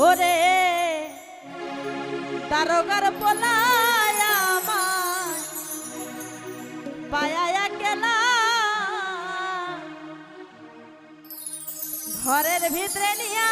ওরে দারোগার পোলায় আমার পায়া কেলা ঘরের ভিতরে নিয়া